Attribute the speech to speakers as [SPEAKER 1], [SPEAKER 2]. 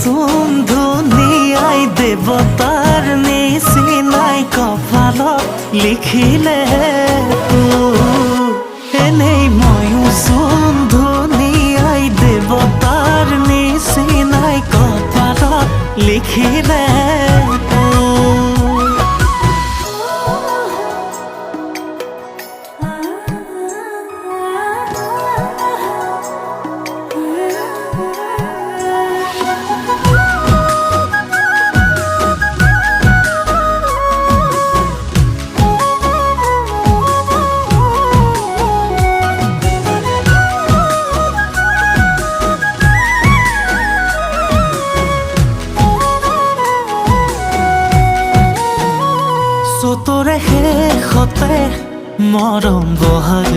[SPEAKER 1] চুন্ধু নিয়াই দেৱতাৰ নিচিনাই কপালত লিখিলে এনেই ময়ো চুন্ধু দেবতার নিচিনাই কপালত লিখিলে চতৰে হতে মরম বহাগ